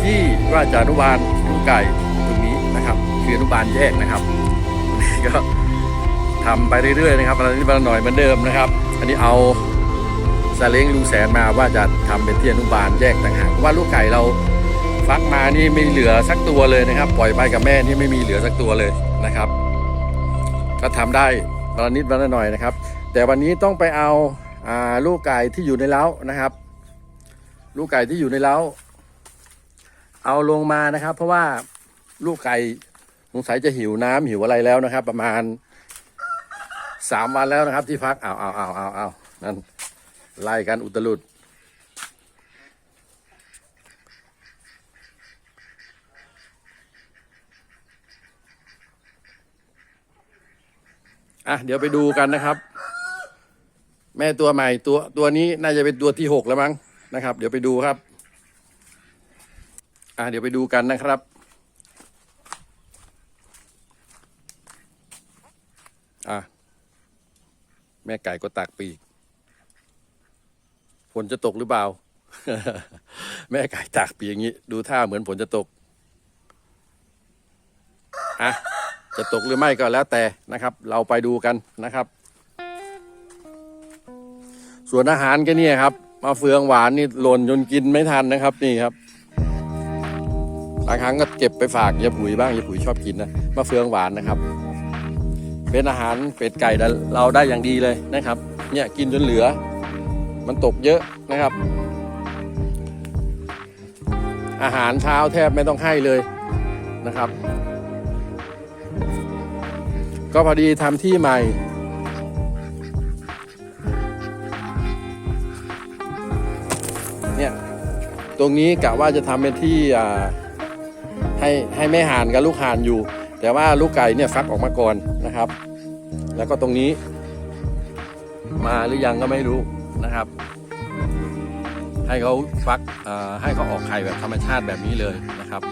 ที่ว่าจะอนุบาลลูกไก่ตรงนี้นะครับ คืออนุบาลแยกนะครับก็ทำไปเรื่อยๆนะครับวันนี้วันหน่อยเหมือนเดิมนะครับ อันนี้เอาซาเล้งลุงแสนมาว่าจะทำเป็นที่อนุบาลแยกต่างหากว่าลูกไก่เราฟักมานี่ไม่เหลือสักตัวเลยนะครับ ปล่อยไปกับแม่นี่ไม่มีเหลือสักตัวเลยนะครับ ก็ทำได้วันละนิดวันละหน่อยนะครับ แต่วันนี้ต้องไปเอา ลูกไก่ที่อยู่ในเล้านะครับ ลูกไก่ที่อยู่ในเล้า เอาลงมานะครับ เพราะว่าลูกไก่สงสัยจะหิวน้ำหิวอะไรแล้วนะครับ ประมาณสามวันแล้วนะครับ ที่พักเอาเอาเอาเอาเอานั่นไล่กันอุตลุดอะเดี๋ยวไปดูกันนะครับ แม่ตัวใหม่ตัวตัวนี้น่าจะเป็นตัวที่หกแล้วมั้งนะครับ เดี๋ยวไปดูครับ อะเดี๋ยวไปดูกันนะครับ อะแม่ไก่ก็ตากปีกฝนจะตกหรือเปล่า แม่ไก่ตากปีกอย่างนี้ ดูท่าเหมือนฝนจะตกอะจะตกหรือไม่ก็แล้วแต่นะครับ เราไปดูกันนะครับ ส่วนอาหารก็เนี่ยครับมาเฟืองหวานนี่หล่นจนกินไม่ทันนะครับนี่ครับบางครั้งก็เก็บไปฝากยายปุ๋ยบ้างยายปุ๋ยชอบกินนะมะเฟืองหวานนะครับ เป็นอาหารเป็ดไก่เราได้อย่างดีเลยนะครับ เนี่ยกินจนเหลือ มันตกเยอะนะครับ อาหารเช้าแทบไม่ต้องให้เลยนะครับ ก็พอดีทำที่ใหม่ รงนี้กะว่าจะทำเป็นที่ให้ให้แม่ห่านกับลูกห่านอยู่ แต่ว่าลูกไก่เนี่ยฟักออกมาก่อนนะครับ แล้วก็ตรงนี้ มาหรือยังก็ไม่รู้นะครับ ให้เขาฟักให้เขาออกไข่แบบธรรมชาติแบบนี้เลยนะครับ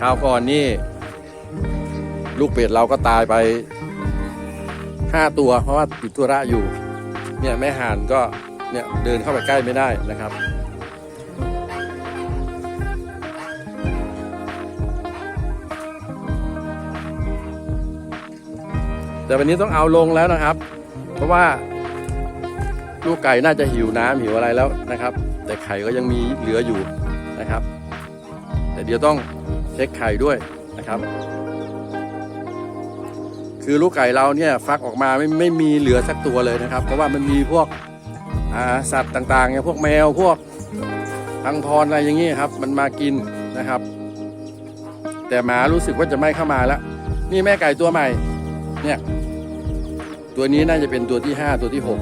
คราวก่อนนี่ ลูกเป็ดเราก็ตายไปห้าตัวเพราะว่าติดตัวระอยู่ เนี่ยแม่ห่านก็เนี่ยเดินเข้าไปใกล้ไม่ได้นะครับ แต่วันนี้ต้องเอาลงแล้วนะครับ เพราะว่าลูกไก่น่าจะหิวน้ำหิวอะไรแล้วนะครับ แต่ไข่ก็ยังมีเหลืออยู่นะครับ แต่เดี๋ยวต้องเช็คไข่ด้วยนะครับ คือลูกไก่เราเนี่ยฟักออกมาไม่ไม่มีเหลือสักตัวเลยนะครับ เพราะว่ามันมีพวกสัตว์ต่างๆเนี่ยพวกแมวพวกพังพรอะไรอย่างงี้ครับ มันมากินนะครับ แต่หมารู้สึกว่าจะไม่เข้ามาแล้ว นี่แม่ไก่ตัวใหม่ เนี่ยตัวนี้น่าจะเป็นตัวที่ห้าตัวที่หก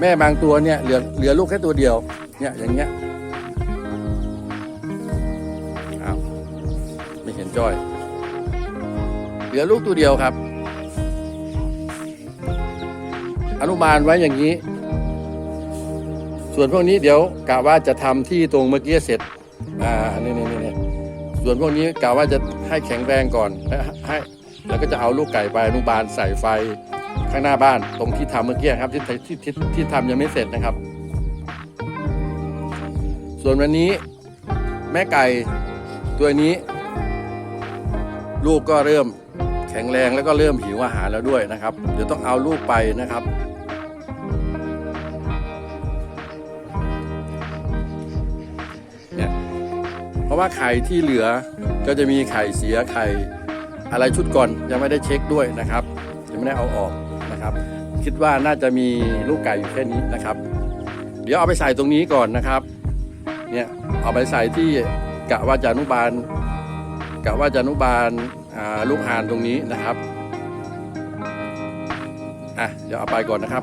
แม่บางตัวเนี่ยเหลือเหลือลูกแค่ตัวเดียวเนี่ยอย่างเงี้ยอ้าวไม่เห็นจ้อย เหลือลูกตัวเดียวครับ อนุบาลไว้อย่างนี้ ส่วนพวกนี้เดี๋ยวกะว่าจะทำที่ตรงเมื่อกี้เสร็จอ่านี่นี่นี่ส่วนพวกนี้กะว่าจะให้แข็งแรงก่อนให้ แล้วก็จะเอาลูกไก่ไปอนุบาลใส่ไฟข้างหน้าบ้านตรงที่ทำเมื่อกี้ครับที่ที่ที่ที่ทำยังไม่เสร็จนะครับ ส่วนวันนี้แม่ไก่ตัวนี้ ลูกก็เริ่มแข็งแรงแล้วก็เริ่มหิวอาหารแล้วด้วยนะครับ เดี๋ยวต้องเอาลูกไปนะครับ เนี่ยเพราะว่าไข่ที่เหลือก็จะมีไข่เสียไข่ อะไรชุดก่อนยังไม่ได้เช็คด้วยนะครับยังไม่ได้เอาออกนะครับ คิดว่าน่าจะมีลูกไก่อยู่แค่นี้นะครับ เดี๋ยวเอาไปใส่ตรงนี้ก่อนนะครับเนี่ยเอาไปใส่ที่กะว่าจะนุบาลกะว่าจะนุบาลลูกหานตรงนี้นะครับอะเดี๋ยวเอาไปก่อนนะครับ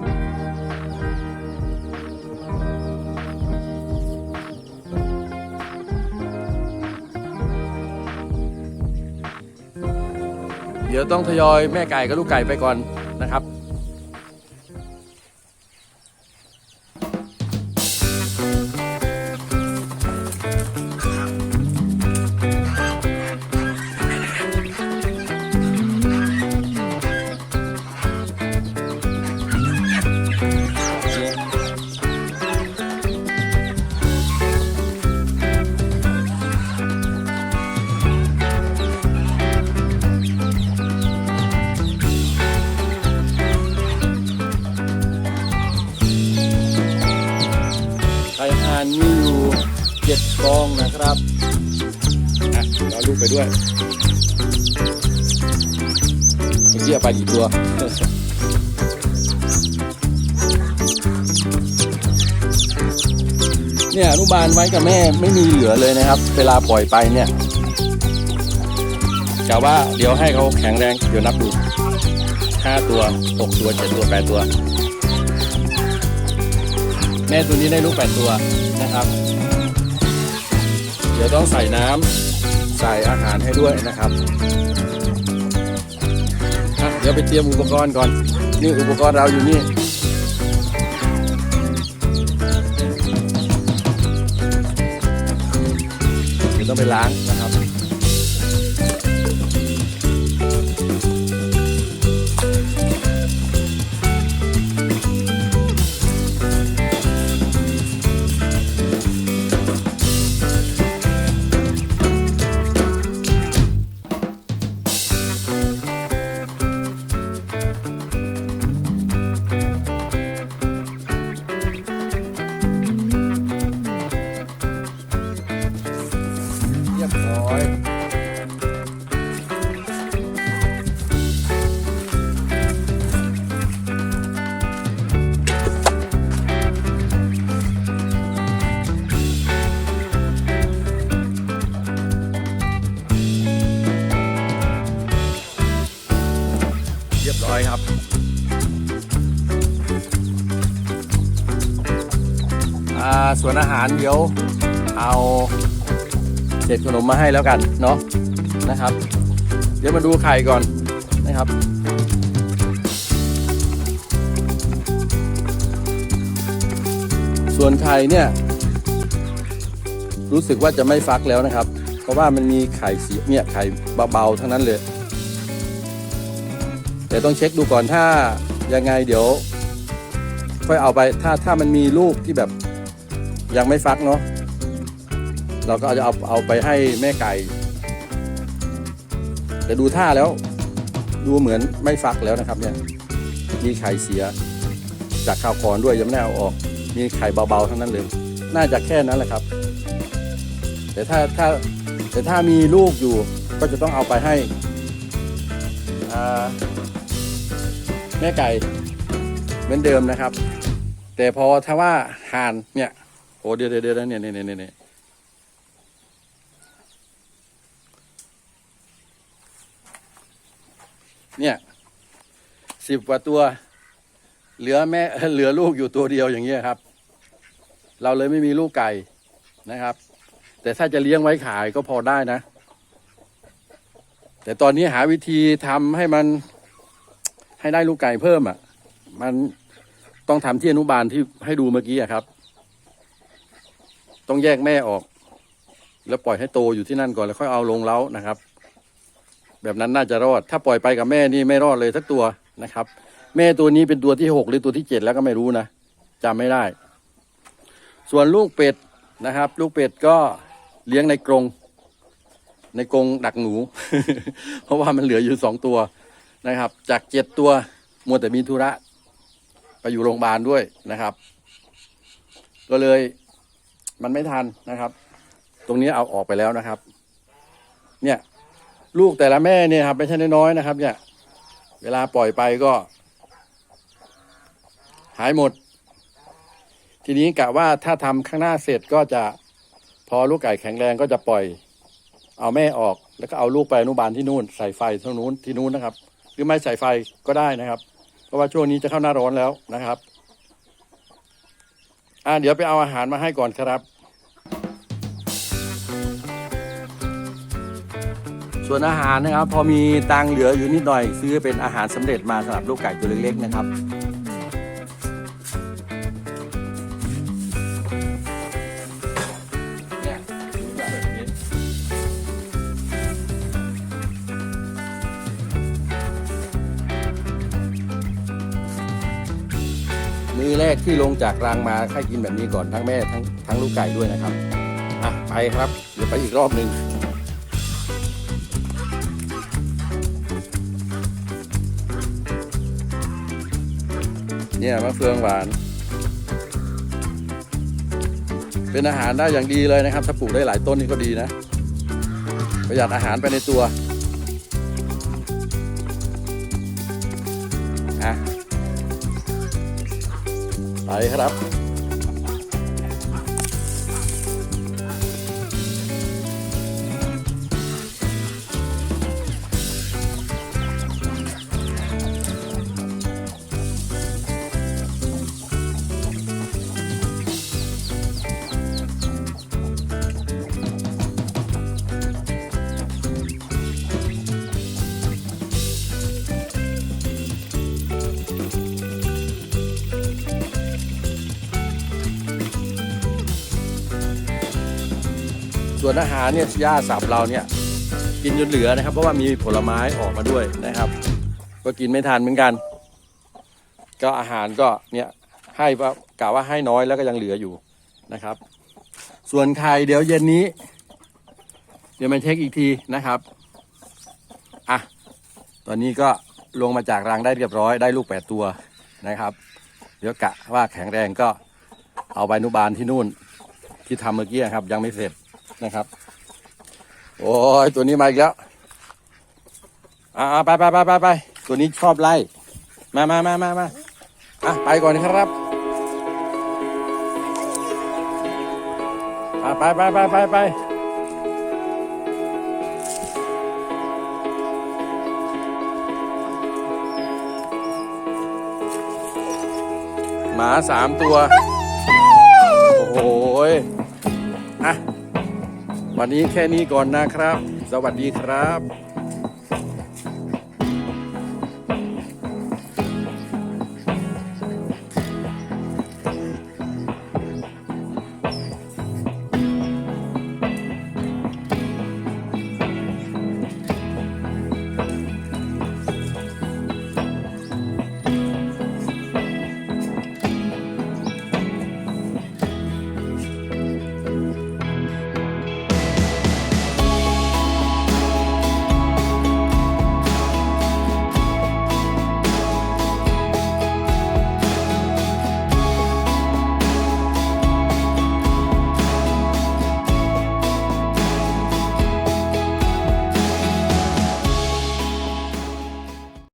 ดี๋ยวต้องทยอยแม่ไก่กับลูกไก่ไปก่อนนะครับ ด้วยเมื่อกี้เอาไปกี่ตัวเนี่ยอนุบาลไว้กับแม่ไม่มีเหลือเลยนะครับ เวลาปล่อยไปเนี่ยกะว่าเดี๋ยวให้เขาแข็งแรงเดี๋ยวนับดูห้าตัวหกตัวเจ็ดตัวแปดตัว แม่ตัวนี้ได้ลูกแปดตัวนะครับ เดี๋ยวต้องใส่น้ำ ใส่อาหารให้ด้วยนะครับเดี๋ยวไปเตรียมอุปกรณ์ก่อน นี่อุปกรณ์เราอยู่นี่เดี๋ยวต้องไปล้างนะ วนอาหารเดี๋ยวเอาเศษขนมมาให้แล้วกันเนาะนะครับ เดี๋ยวมาดูไข่ก่อนนะครับส่วนไข่เนี่ย รู้สึกว่าจะไม่ฟักแล้วนะครับ เพราะว่ามันมีไข่สีเนี่ยไข่เบาๆทั้งนั้นเลย แต่ต้องเช็คดูก่อนถ้ายังไงเดี๋ยว ค่อยเอาไปถ้าถ้ามันมีลูกที่แบบ ยังไม่ฟักเนาะเราก็จะเอาเอาไปให้แม่ไก่ แต่ดูท่าแล้ว ดูเหมือนไม่ฟักแล้วนะครับ เนี่ยมีไข่เสีย จากข้าวก่อนด้วยยังไม่ได้เอาออก มีไข่เบาๆทั้งนั้นเลย น่าจะแค่นั้นแหละครับ แต่ถ้าถ้าแต่ถ้ามีลูกอยู่ก็จะต้องเอาไปให้แม่ไก่เหมือนเดิมนะครับ แต่พอถ้าว่าห่านเนี่ย อ้เดี๋ยวเดี๋ยวเดี๋ยวนี่ยเนี่ยเนี่ยเนี่ยเนี่ยสิบกว่าตัว เหลือแม่เหลือลูกอยู่ตัวเดียวอย่างเงี้ยครับ เราเลยไม่มีลูกไก่นะครับ แต่ถ้าจะเลี้ยงไว้ขายก็พอได้นะ แต่ตอนนี้หาวิธีทำให้มันให้ได้ลูกไก่เพิ่มอะ มันต้องทำที่อนุบาลที่ให้ดูเมื่อกี้อะครับ ต้องแยกแม่ออก แล้วปล่อยให้โตอยู่ที่นั่นก่อนแล้วค่อยเอาลงเล้านะครับ แบบนั้นน่าจะรอด ถ้าปล่อยไปกับแม่นี่ไม่รอดเลยสักตัวนะครับ แม่ตัวนี้เป็นตัวที่หกหรือตัวที่เจ็ดแล้วก็ไม่รู้นะจำไม่ได้ ส่วนลูกเป็ดนะครับ ลูกเป็ดก็เลี้ยงในกรงในกรงดักหนู เพราะว่ามันเหลืออยู่สองตัวนะครับ จากเจ็ดตัวมัวแต่มีธุระ ไปอยู่โรงพยาบาลด้วยนะครับ ก็เลย มันไม่ทันนะครับ ตรงนี้เอาออกไปแล้วนะครับ เนี่ย ลูกแต่ละแม่เนี่ยครับไม่ใช่น้อยๆนะครับ เนี่ย เวลาปล่อยไปก็ หายหมด ทีนี้กะว่าถ้าทำข้างหน้าเสร็จก็จะพอลูกไก่แข็งแรงก็จะปล่อย เอาแม่ออกแล้วก็เอาลูกไปอนุบาลที่นู่น ใส่ไฟที่นู้นที่นู้นนะครับ หรือไม่ใส่ไฟก็ได้นะครับ เพราะว่าช่วงนี้จะเข้าหน้าร้อนแล้วนะครับ อ่าเดี๋ยวไปเอาอาหารมาให้ก่อนครับ ส่วนอาหารนะครับ พอมีตังเหลืออยู่นิดหน่อย ซื้อเป็นอาหารสำเร็จมาสำหรับลูกไก่ตัวเล็กๆนะครับ มือแรกที่ลงจากรางมาให้กินแบบนี้ก่อนทั้งแม่ทั้งทั้งลูกไก่ด้วยนะครับอะไปครับเดี๋ยวไปอีกรอบหนึ่งเนี่ยมะเฟืองหวาน เป็นอาหารได้อย่างดีเลยนะครับ ถ้าปลูกได้หลายต้นนี่ก็ดีนะ ประหยัดอาหารไปในตัว ไปครับ ส่วนอาหารเนี่ยหญ้าสับเราเนี่ยกินจนเหลือนะครับ เพราะว่ามีผลไม้ออกมาด้วยนะครับ ก็กินไม่ทันเหมือนกัน ก็อาหารก็เนี่ยให้ว่ากะว่าให้น้อยแล้วก็ยังเหลืออยู่นะครับ ส่วนไข่เดี๋ยวเย็นนี้ เดี๋ยวมาเช็คอีกทีนะครับอะตอนนี้ก็ลงมาจากรังได้เรียบร้อยได้ลูกแปดตัวนะครับ เดี๋ยวกะว่าแข็งแรงก็เอาไปอนุบาลที่นู่นที่ทำเมื่อกี้ครับยังไม่เสร็จ นะครับ โอ้ยตัวนี้มาอีกแล้วอ่าไปไปไปไปไปตัวนี้ชอบไล่มามามามามาอะไปก่อนครับอะไปไปไปไปไปหมาสามตัว โอ้โหยอะ วันนี้แค่นี้ก่อนนะครับ สวัสดีครับ